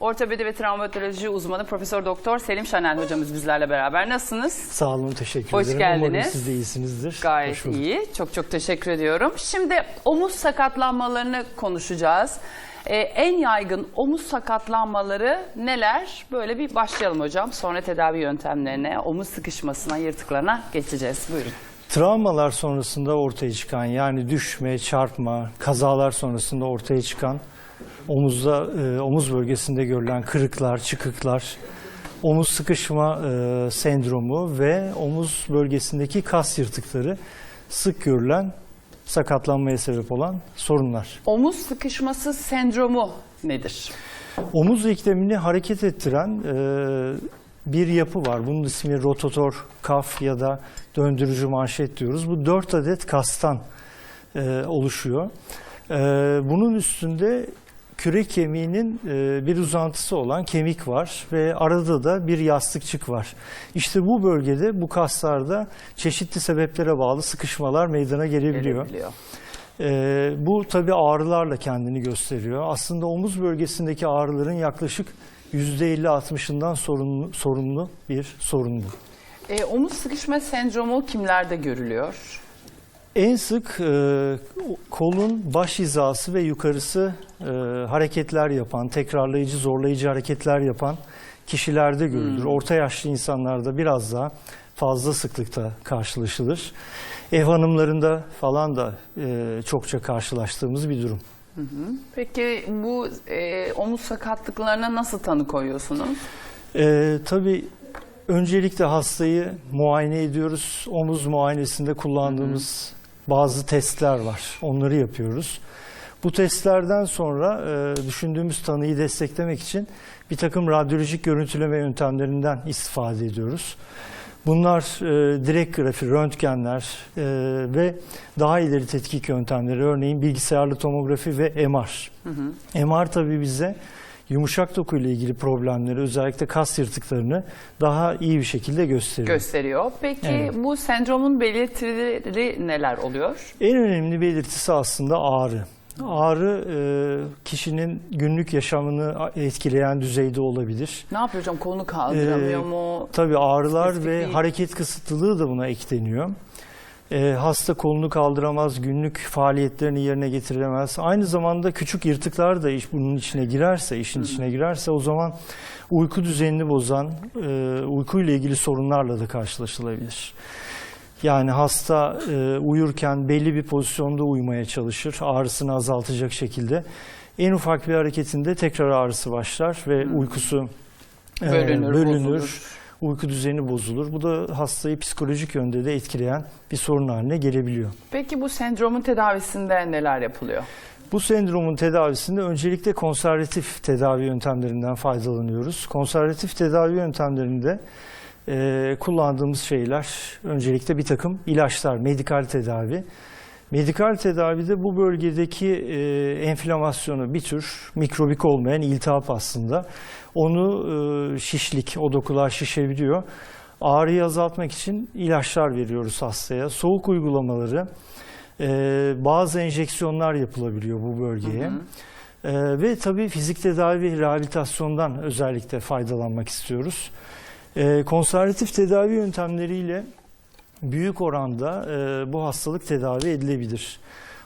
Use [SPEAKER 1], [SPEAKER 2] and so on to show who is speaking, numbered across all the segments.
[SPEAKER 1] Ortopedi ve travmatoloji uzmanı Profesör Doktor Selim Şanel hocamız bizlerle beraber. Nasılsınız?
[SPEAKER 2] Sağ olun, teşekkür
[SPEAKER 1] Hoş
[SPEAKER 2] ederim.
[SPEAKER 1] geldiniz.
[SPEAKER 2] Umarım siz de iyisinizdir.
[SPEAKER 1] Gayet
[SPEAKER 2] Hoş bulduk.
[SPEAKER 1] iyi. Çok çok teşekkür ediyorum. Şimdi omuz sakatlanmalarını konuşacağız. Ee, en yaygın omuz sakatlanmaları neler? Böyle bir başlayalım hocam. Sonra tedavi yöntemlerine, omuz sıkışmasına, yırtıklarına geçeceğiz. Buyurun.
[SPEAKER 2] Travmalar sonrasında ortaya çıkan yani düşme, çarpma, kazalar sonrasında ortaya çıkan omuzda, e, omuz bölgesinde görülen kırıklar, çıkıklar, omuz sıkışma e, sendromu ve omuz bölgesindeki kas yırtıkları sık görülen sakatlanmaya sebep olan sorunlar.
[SPEAKER 1] Omuz sıkışması sendromu nedir?
[SPEAKER 2] Omuz eklemini hareket ettiren e, bir yapı var. Bunun ismi rotator kaf ya da döndürücü manşet diyoruz. Bu dört adet kastan e, oluşuyor. E, bunun üstünde kürek kemiğinin e, bir uzantısı olan kemik var ve arada da bir yastıkçık var. İşte bu bölgede bu kaslarda çeşitli sebeplere bağlı sıkışmalar meydana gelebiliyor.
[SPEAKER 1] Gelebiliyor.
[SPEAKER 2] Ee, bu tabii ağrılarla kendini gösteriyor. Aslında omuz bölgesindeki ağrıların yaklaşık %50-60'ından sorumlu, sorumlu bir sorun bu.
[SPEAKER 1] Ee, omuz sıkışma sendromu kimlerde görülüyor?
[SPEAKER 2] En sık e, kolun baş hizası ve yukarısı e, hareketler yapan, tekrarlayıcı, zorlayıcı hareketler yapan kişilerde görülür. Orta yaşlı insanlarda biraz daha fazla sıklıkta karşılaşılır. Ev hanımlarında falan da e, çokça karşılaştığımız bir durum.
[SPEAKER 1] Peki bu e, omuz sakatlıklarına nasıl tanı koyuyorsunuz?
[SPEAKER 2] Ee, tabii öncelikle hastayı muayene ediyoruz. Omuz muayenesinde kullandığımız bazı testler var. Onları yapıyoruz. Bu testlerden sonra e, düşündüğümüz tanıyı desteklemek için bir takım radyolojik görüntüleme yöntemlerinden istifade ediyoruz. Bunlar e, direkt grafi, röntgenler e, ve daha ileri tetkik yöntemleri, örneğin bilgisayarlı tomografi ve MR. MR tabii bize yumuşak doku ile ilgili problemleri, özellikle kas yırtıklarını daha iyi bir şekilde gösteriyor.
[SPEAKER 1] Gösteriyor. Peki
[SPEAKER 2] Evet.
[SPEAKER 1] bu sendromun belirtileri neler oluyor?
[SPEAKER 2] en önemli belirtisi aslında ağrı. Ağrı e, kişinin günlük yaşamını etkileyen düzeyde olabilir.
[SPEAKER 1] Ne yapıyor hocam? Kolunu kaldıramıyor
[SPEAKER 2] Ee,
[SPEAKER 1] mu?
[SPEAKER 2] Tabii ağrılar
[SPEAKER 1] Spesifik
[SPEAKER 2] ve
[SPEAKER 1] değil.
[SPEAKER 2] hareket kısıtlılığı da buna ekleniyor. Ee, hasta kolunu kaldıramaz, günlük faaliyetlerini yerine getiremez. Aynı zamanda küçük yırtıklar da iş, bunun içine girerse, işin içine girerse o zaman uyku düzenini bozan, e, uykuyla ilgili sorunlarla da karşılaşılabilir. Yani hasta e, uyurken belli bir pozisyonda uyumaya çalışır, ağrısını azaltacak şekilde. En ufak bir hareketinde tekrar ağrısı başlar ve uykusu e,
[SPEAKER 1] Bölünür,
[SPEAKER 2] bölünür
[SPEAKER 1] bozulur.
[SPEAKER 2] Uyku düzeni bozulur. Bu da hastayı psikolojik yönde de etkileyen bir sorun haline gelebiliyor.
[SPEAKER 1] Peki bu sendromun tedavisinde neler yapılıyor?
[SPEAKER 2] Bu sendromun tedavisinde öncelikle konservatif tedavi yöntemlerinden faydalanıyoruz. Konservatif tedavi yöntemlerinde e, kullandığımız şeyler öncelikle bir takım ilaçlar, medikal tedavi. Medikal tedavide bu bölgedeki e, enflamasyonu bir tür mikrobik olmayan iltihap aslında. Onu e, şişlik, o dokular şişebiliyor. Ağrıyı azaltmak için ilaçlar veriyoruz hastaya. Soğuk uygulamaları, e, bazı enjeksiyonlar yapılabiliyor bu bölgeye. E, ve tabii fizik tedavi ve rehabilitasyondan özellikle faydalanmak istiyoruz. E, konservatif tedavi yöntemleriyle büyük oranda e, bu hastalık tedavi edilebilir.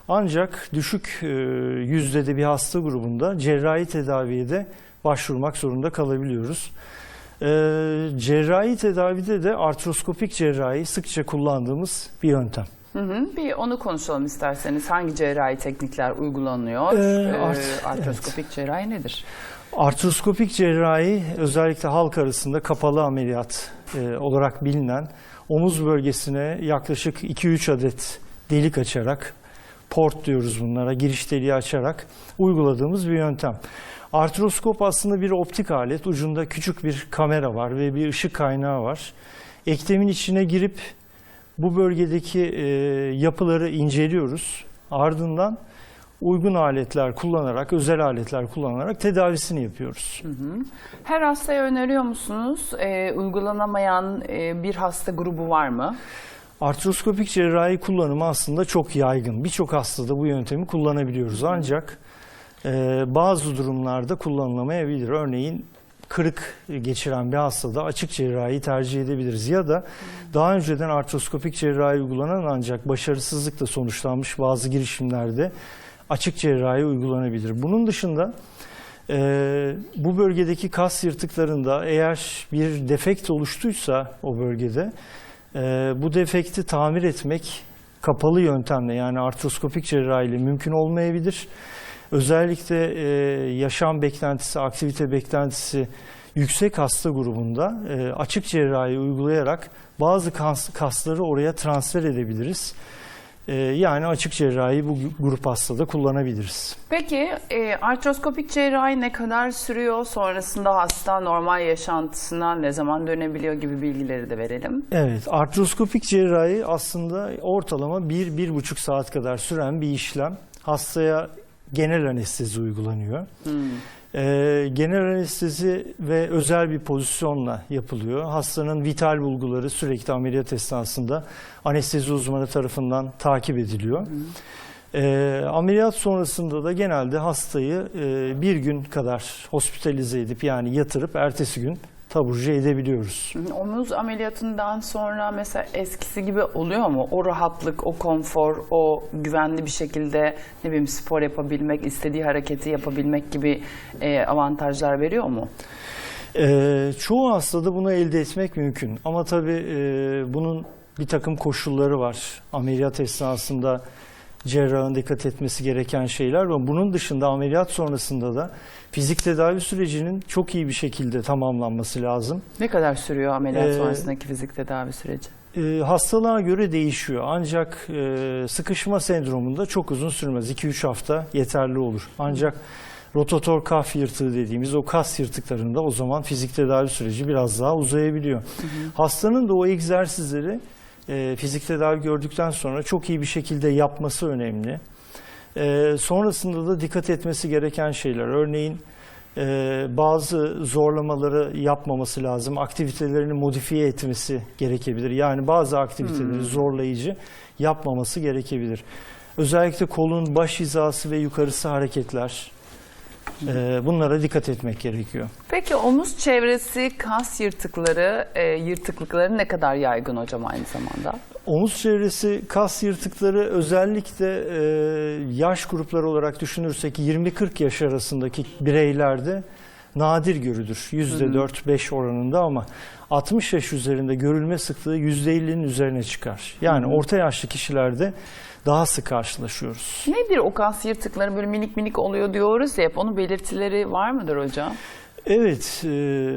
[SPEAKER 2] Ancak düşük e, yüzdede bir hasta grubunda cerrahi tedaviye de başvurmak zorunda kalabiliyoruz. E, cerrahi tedavide de artroskopik cerrahi sıkça kullandığımız bir yöntem.
[SPEAKER 1] Hı hı. Bir onu konuşalım isterseniz. Hangi cerrahi teknikler uygulanıyor?
[SPEAKER 2] Ee,
[SPEAKER 1] Ee,
[SPEAKER 2] art-
[SPEAKER 1] artroskopik cerrahi nedir?
[SPEAKER 2] Artroskopik cerrahi özellikle halk arasında kapalı ameliyat e, olarak bilinen omuz bölgesine yaklaşık 2-3 adet delik açarak port diyoruz bunlara giriş deliği açarak uyguladığımız bir yöntem. Artroskop aslında bir optik alet. Ucunda küçük bir kamera var ve bir ışık kaynağı var. Eklemin içine girip bu bölgedeki e, yapıları inceliyoruz. Ardından uygun aletler kullanarak, özel aletler kullanarak tedavisini yapıyoruz.
[SPEAKER 1] Her hastaya öneriyor musunuz? Ee, uygulanamayan e, bir hasta grubu var mı?
[SPEAKER 2] Artroskopik cerrahi kullanımı aslında çok yaygın. Birçok hastada bu yöntemi kullanabiliyoruz. Ancak Ee, bazı durumlarda kullanılamayabilir. Örneğin kırık geçiren bir hastada açık cerrahi tercih edebiliriz. Ya da daha önceden artroskopik cerrahi uygulanan ancak başarısızlıkla sonuçlanmış bazı girişimlerde açık cerrahi uygulanabilir. Bunun dışında e, bu bölgedeki kas yırtıklarında eğer bir defekt oluştuysa o bölgede e, bu defekti tamir etmek kapalı yöntemle yani artroskopik cerrahiyle mümkün olmayabilir. Özellikle e, yaşam beklentisi, aktivite beklentisi yüksek hasta grubunda e, açık cerrahi uygulayarak bazı kas, kasları oraya transfer edebiliriz. E, yani açık cerrahi bu grup hastada kullanabiliriz.
[SPEAKER 1] Peki e, artroskopik cerrahi ne kadar sürüyor? Sonrasında hasta normal yaşantısına ne zaman dönebiliyor gibi bilgileri de verelim.
[SPEAKER 2] Evet, artroskopik cerrahi aslında ortalama 1-1,5 saat kadar süren bir işlem. Hastaya genel anestezi uygulanıyor. Ee, genel anestezi ve özel bir pozisyonla yapılıyor. Hastanın vital bulguları sürekli ameliyat esnasında anestezi uzmanı tarafından takip ediliyor. Ee, ameliyat sonrasında da genelde hastayı e, bir gün kadar hospitalize edip yani yatırıp ertesi gün taburcu edebiliyoruz.
[SPEAKER 1] Omuz ameliyatından sonra mesela eskisi gibi oluyor mu? O rahatlık, o konfor, o güvenli bir şekilde ne bileyim spor yapabilmek, istediği hareketi yapabilmek gibi e, avantajlar veriyor mu?
[SPEAKER 2] Ee, çoğu hastada bunu elde etmek mümkün. Ama tabii e, bunun bir takım koşulları var. Ameliyat esnasında cerrahın dikkat etmesi gereken şeyler var. Bunun dışında ameliyat sonrasında da fizik tedavi sürecinin çok iyi bir şekilde tamamlanması lazım.
[SPEAKER 1] Ne kadar sürüyor ameliyat
[SPEAKER 2] Ee,
[SPEAKER 1] sonrasındaki fizik tedavi süreci?
[SPEAKER 2] E, hastalığa göre değişiyor. Ancak e, sıkışma sendromunda çok uzun sürmez. 2-3 hafta yeterli olur. Ancak rotator kaf yırtığı dediğimiz o kas yırtıklarında o zaman fizik tedavi süreci biraz daha uzayabiliyor. Hastanın da o egzersizleri e, fizik tedavi gördükten sonra çok iyi bir şekilde yapması önemli. E, sonrasında da dikkat etmesi gereken şeyler. Örneğin e, bazı zorlamaları yapmaması lazım. Aktivitelerini modifiye etmesi gerekebilir. Yani bazı aktiviteleri zorlayıcı yapmaması gerekebilir. Özellikle kolun baş hizası ve yukarısı hareketler. E, bunlara dikkat etmek gerekiyor.
[SPEAKER 1] Peki omuz çevresi kas yırtıkları, e, yırtıklıkları ne kadar yaygın hocam aynı zamanda?
[SPEAKER 2] Omuz çevresi kas yırtıkları özellikle e, yaş grupları olarak düşünürsek 20-40 yaş arasındaki bireylerde nadir görülür. %4-5 oranında ama 60 yaş üzerinde görülme sıklığı %50'nin üzerine çıkar. Yani orta yaşlı kişilerde daha sık karşılaşıyoruz.
[SPEAKER 1] Nedir o kas yırtıkları böyle minik minik oluyor diyoruz ya hep onun belirtileri var mıdır hocam?
[SPEAKER 2] Evet, e,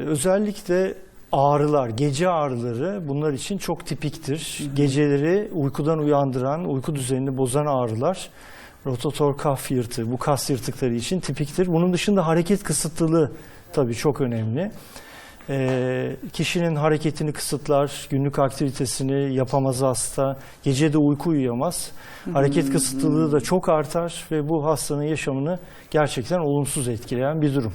[SPEAKER 2] özellikle ağrılar, gece ağrıları bunlar için çok tipiktir. Geceleri uykudan uyandıran, uyku düzenini bozan ağrılar rotator kaf yırtığı, bu kas yırtıkları için tipiktir. Bunun dışında hareket kısıtlılığı tabii çok önemli. E, kişinin hareketini kısıtlar, günlük aktivitesini yapamaz hasta, gece de uyku uyuyamaz. Hareket kısıtlılığı da çok artar ve bu hastanın yaşamını gerçekten olumsuz etkileyen bir durum.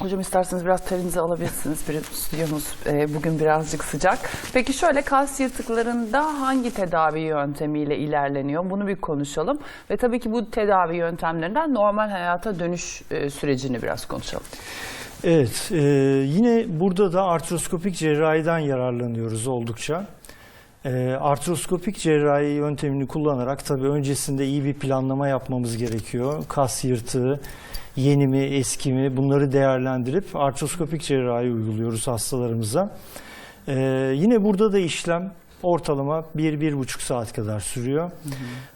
[SPEAKER 1] Hocam isterseniz biraz terinizi alabilirsiniz. Bir, stüdyomuz e, bugün birazcık sıcak. Peki şöyle kas yırtıklarında hangi tedavi yöntemiyle ilerleniyor? Bunu bir konuşalım. Ve tabii ki bu tedavi yöntemlerinden normal hayata dönüş e, sürecini biraz konuşalım.
[SPEAKER 2] Evet, e, yine burada da artroskopik cerrahiden yararlanıyoruz oldukça. E, artroskopik cerrahi yöntemini kullanarak tabii öncesinde iyi bir planlama yapmamız gerekiyor. Kas yırtığı, yeni mi, eski mi bunları değerlendirip artroskopik cerrahi uyguluyoruz hastalarımıza. E, yine burada da işlem ortalama 1-1,5 saat kadar sürüyor.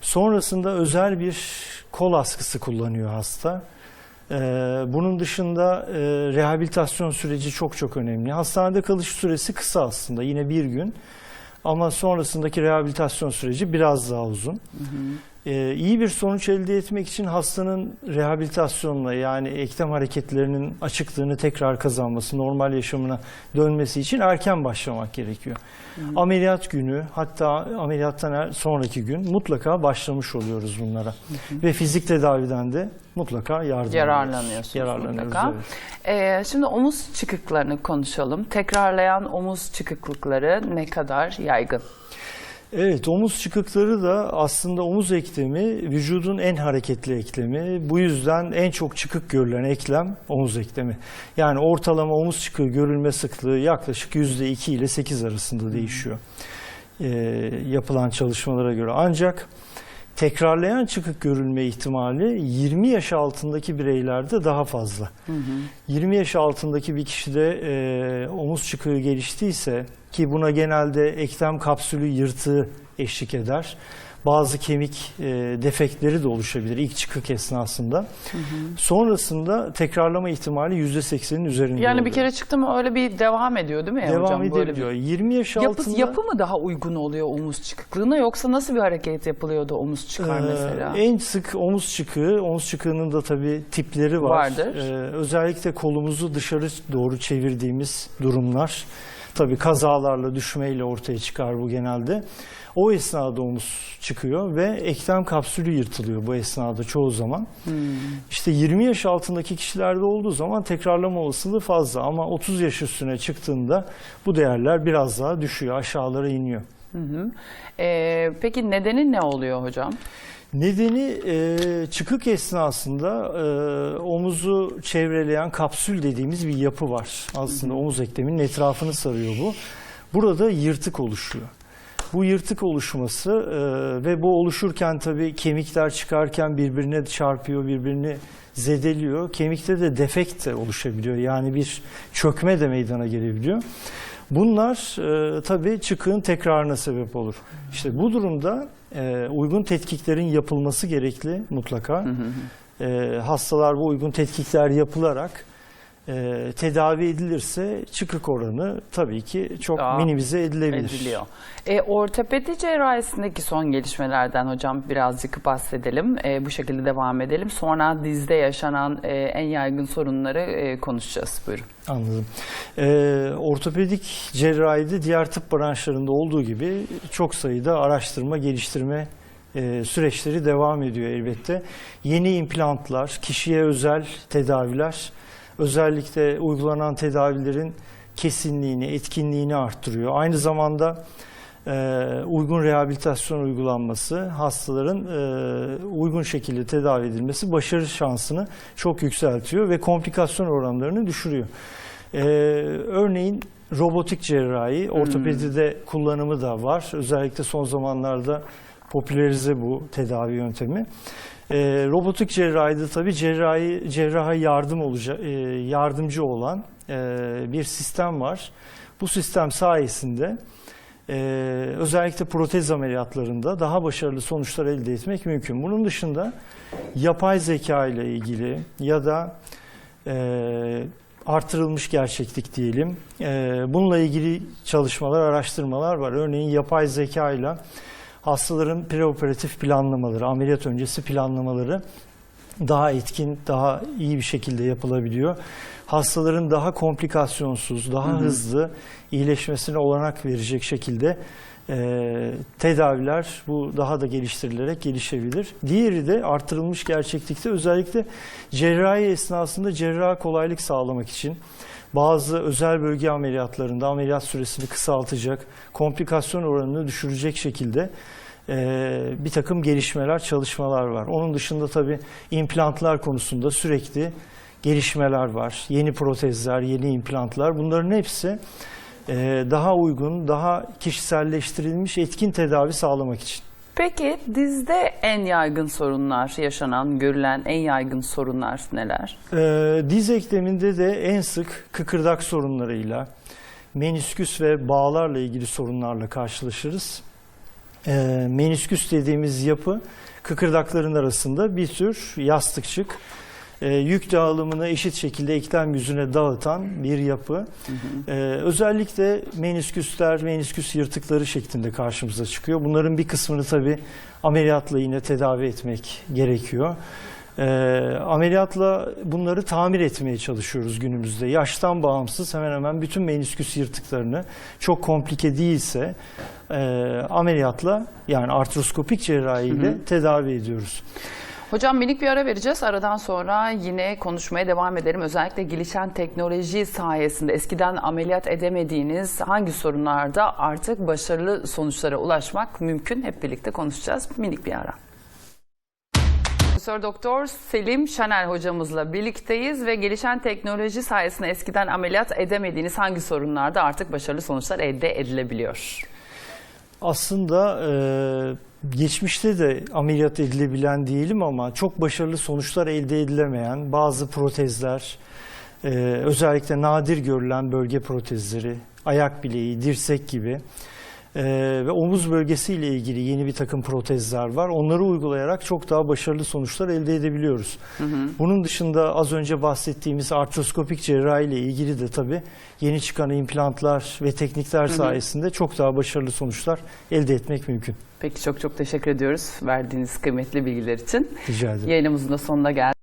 [SPEAKER 2] Sonrasında özel bir kol askısı kullanıyor hasta. Ee, bunun dışında e, rehabilitasyon süreci çok çok önemli. Hastanede kalış süresi kısa aslında yine bir gün ama sonrasındaki rehabilitasyon süreci biraz daha uzun. Ee, iyi bir sonuç elde etmek için hastanın rehabilitasyonla yani eklem hareketlerinin açıklığını tekrar kazanması, normal yaşamına dönmesi için erken başlamak gerekiyor. Ameliyat günü hatta ameliyattan er- sonraki gün mutlaka başlamış oluyoruz bunlara. Ve fizik tedaviden de mutlaka yardım.
[SPEAKER 1] Yararlanıyorsunuz
[SPEAKER 2] Yararlanıyoruz,
[SPEAKER 1] mutlaka.
[SPEAKER 2] evet.
[SPEAKER 1] E, şimdi omuz çıkıklarını konuşalım. Tekrarlayan omuz çıkıklıkları ne kadar yaygın?
[SPEAKER 2] Evet, omuz çıkıkları da aslında omuz eklemi vücudun en hareketli eklemi. Bu yüzden en çok çıkık görülen eklem omuz eklemi. Yani ortalama omuz çıkığı görülme sıklığı yaklaşık %2 ile 8 arasında değişiyor. Ee, yapılan çalışmalara göre. Ancak tekrarlayan çıkık görülme ihtimali 20 yaş altındaki bireylerde daha fazla. 20 yaş altındaki bir kişide e, omuz çıkığı geliştiyse ki buna genelde eklem kapsülü yırtığı eşlik eder. Bazı kemik e, defektleri de oluşabilir ilk çıkık esnasında. Sonrasında tekrarlama ihtimali %80'in üzerinde
[SPEAKER 1] Yani bir
[SPEAKER 2] oluyor.
[SPEAKER 1] kere çıktı mı öyle bir devam ediyor değil mi
[SPEAKER 2] devam
[SPEAKER 1] hocam? Böyle
[SPEAKER 2] edebiliyor.
[SPEAKER 1] bir...
[SPEAKER 2] 20 yaş
[SPEAKER 1] Yapı,
[SPEAKER 2] altında
[SPEAKER 1] yapı mı daha uygun oluyor omuz çıkıklığına yoksa nasıl bir hareket yapılıyor da omuz çıkar
[SPEAKER 2] Ee,
[SPEAKER 1] mesela?
[SPEAKER 2] En sık omuz çıkığı, omuz çıkığının da tabii tipleri var.
[SPEAKER 1] Vardır.
[SPEAKER 2] Ee, özellikle kolumuzu dışarı doğru çevirdiğimiz durumlar. Tabii kazalarla, düşmeyle ortaya çıkar bu genelde. O esnada omuz çıkıyor ve eklem kapsülü yırtılıyor bu esnada çoğu zaman.
[SPEAKER 1] Hmm.
[SPEAKER 2] İşte 20 yaş altındaki kişilerde olduğu zaman tekrarlama olasılığı fazla ama 30 yaş üstüne çıktığında bu değerler biraz daha düşüyor, aşağılara iniyor.
[SPEAKER 1] Hı hı. Ee, peki nedeni ne oluyor hocam?
[SPEAKER 2] Nedeni e, çıkık esnasında e, omuzu çevreleyen kapsül dediğimiz bir yapı var. Aslında omuz ekleminin etrafını sarıyor bu. Burada yırtık oluşuyor. Bu yırtık oluşması e, ve bu oluşurken tabii kemikler çıkarken birbirine çarpıyor, birbirini zedeliyor. Kemikte de defekt de oluşabiliyor. Yani bir çökme de meydana gelebiliyor. Bunlar e, tabii çıkığın tekrarına sebep olur. İşte bu durumda e, uygun tetkiklerin yapılması gerekli mutlaka. E, hastalar bu uygun tetkikler yapılarak e, tedavi edilirse çıkık oranı tabii ki çok
[SPEAKER 1] Daha
[SPEAKER 2] minimize edilebilir.
[SPEAKER 1] Ediliyor. E, ortopedi cerrahisindeki son gelişmelerden hocam birazcık bahsedelim. E, bu şekilde devam edelim. Sonra dizde yaşanan e, en yaygın sorunları e, konuşacağız. Buyurun.
[SPEAKER 2] Anladım. Ee, ortopedik cerrahide diğer tıp branşlarında olduğu gibi çok sayıda araştırma, geliştirme e, süreçleri devam ediyor elbette. Yeni implantlar, kişiye özel tedaviler, özellikle uygulanan tedavilerin kesinliğini, etkinliğini arttırıyor. Aynı zamanda e, uygun rehabilitasyon uygulanması, hastaların e, uygun şekilde tedavi edilmesi başarı şansını çok yükseltiyor ve komplikasyon oranlarını düşürüyor. E, örneğin robotik cerrahi, ortopedide kullanımı da var. Özellikle son zamanlarda popülerize bu tedavi yöntemi. E, robotik cerrahide tabii cerrahi cerraha yardım olacak e, yardımcı olan e, bir sistem var. Bu sistem sayesinde e, özellikle protez ameliyatlarında daha başarılı sonuçlar elde etmek mümkün. Bunun dışında yapay zeka ile ilgili ya da e, artırılmış gerçeklik diyelim. E, bununla ilgili çalışmalar, araştırmalar var. Örneğin yapay zeka ile hastaların preoperatif planlamaları, ameliyat öncesi planlamaları daha etkin, daha iyi bir şekilde yapılabiliyor. Hastaların daha komplikasyonsuz, daha hızlı iyileşmesine olanak verecek şekilde e, tedaviler bu daha da geliştirilerek gelişebilir. Diğeri de artırılmış gerçeklikte özellikle cerrahi esnasında cerraha kolaylık sağlamak için bazı özel bölge ameliyatlarında ameliyat süresini kısaltacak, komplikasyon oranını düşürecek şekilde e, bir takım gelişmeler, çalışmalar var. Onun dışında tabii implantlar konusunda sürekli gelişmeler var. Yeni protezler, yeni implantlar bunların hepsi e, daha uygun, daha kişiselleştirilmiş etkin tedavi sağlamak için.
[SPEAKER 1] Peki dizde en yaygın sorunlar yaşanan, görülen en yaygın sorunlar neler?
[SPEAKER 2] Ee, diz ekleminde de en sık kıkırdak sorunlarıyla, menisküs ve bağlarla ilgili sorunlarla karşılaşırız. Ee, menisküs dediğimiz yapı kıkırdakların arasında bir tür yastıkçık. Ee, yük dağılımını eşit şekilde eklem yüzüne dağıtan bir yapı. Ee, özellikle menisküsler, menisküs yırtıkları şeklinde karşımıza çıkıyor. Bunların bir kısmını tabii ameliyatla yine tedavi etmek gerekiyor. Ee, ameliyatla bunları tamir etmeye çalışıyoruz günümüzde. Yaştan bağımsız hemen hemen bütün menisküs yırtıklarını çok komplike değilse e, ameliyatla yani artroskopik cerrahiyle tedavi ediyoruz.
[SPEAKER 1] Hocam minik bir ara vereceğiz. Aradan sonra yine konuşmaya devam edelim. Özellikle gelişen teknoloji sayesinde eskiden ameliyat edemediğiniz hangi sorunlarda artık başarılı sonuçlara ulaşmak mümkün? Hep birlikte konuşacağız. Minik bir ara. Profesör Doktor Selim Şaner hocamızla birlikteyiz ve gelişen teknoloji sayesinde eskiden ameliyat edemediğiniz hangi sorunlarda artık başarılı sonuçlar elde edilebiliyor?
[SPEAKER 2] Aslında e, geçmişte de ameliyat edilebilen diyelim ama çok başarılı sonuçlar elde edilemeyen bazı protezler, e, özellikle nadir görülen bölge protezleri, ayak bileği, dirsek gibi e, ve omuz bölgesiyle ilgili yeni bir takım protezler var. Onları uygulayarak çok daha başarılı sonuçlar elde edebiliyoruz. Bunun dışında az önce bahsettiğimiz artroskopik cerrahi ile ilgili de tabii yeni çıkan implantlar ve teknikler sayesinde çok daha başarılı sonuçlar elde etmek mümkün.
[SPEAKER 1] Peki çok çok teşekkür ediyoruz verdiğiniz kıymetli bilgiler için.
[SPEAKER 2] Rica ederim.
[SPEAKER 1] Yayınımızın da sonuna geldik.